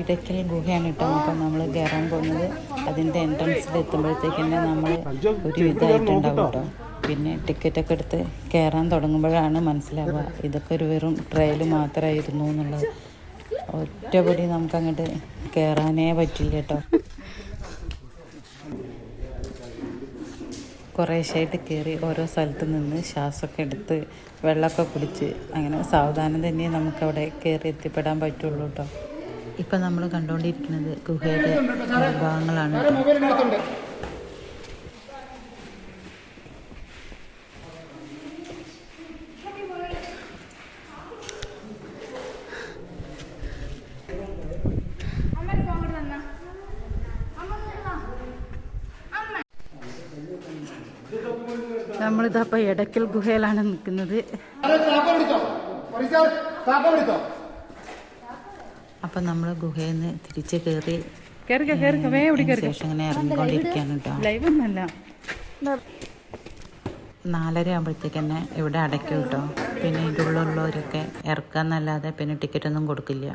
ഇടയ്ക്കൽ ഗുഹയാണ് കേട്ടോ. അപ്പം നമ്മൾ കയറാൻ പോകുന്നത്. അതിന്റെ എൻട്രൻസിൽ എത്തുമ്പോഴത്തേക്ക് തന്നെ നമ്മൾ ഒരു ഇതായിട്ടുണ്ടാവും കേട്ടോ പിന്നെ ടിക്കറ്റൊക്കെ എടുത്ത് കയറാൻ തുടങ്ങുമ്പോഴാണ് മനസ്സിലാവുക. ഇതൊക്കെ ഒരു വെറും ട്രയൽ മാത്രമായിരുന്നു എന്നുള്ളത്. ഒറ്റപടി നമുക്ക് അങ്ങോട്ട് കയറാനേ പറ്റില്ല കേട്ടോ. കുറേശ്ശായിട്ട് കയറി ഓരോ സ്ഥലത്ത് നിന്ന് ശ്വാസമൊക്കെ എടുത്ത് വെള്ളമൊക്കെ കുടിച്ച് അങ്ങനെ സാവധാനം തന്നെ നമുക്കവിടെ കയറി എത്തിപ്പെടാൻ പറ്റുള്ളൂ കേട്ടോ. ഇപ്പം നമ്മൾ കണ്ടുകൊണ്ടിരിക്കുന്നത് ഗുഹയുടെ ഭാഗങ്ങളാണ്. നമ്മളിതപ്പോ നമ്മളിതപ്പോൾ എടക്കൽ ഗുഹയിലാണ് നിൽക്കുന്നത്. അപ്പം നമ്മൾ ഗുഹയിൽ നിന്ന് തിരിച്ച് കയറി ഇങ്ങനെ ഇറങ്ങിക്കൊണ്ടിരിക്കുകയാണ് കേട്ടോ നാലര ആകുമ്പോഴത്തേക്ക് തന്നെ ഇവിടെ അടയ്ക്കും കേട്ടോ പിന്നെ ഇതിന്റെ ഉള്ളിലുള്ളവരൊക്കെ ഇറക്കാന്നല്ലാതെ പിന്നെ ടിക്കറ്റൊന്നും കൊടുക്കില്ല.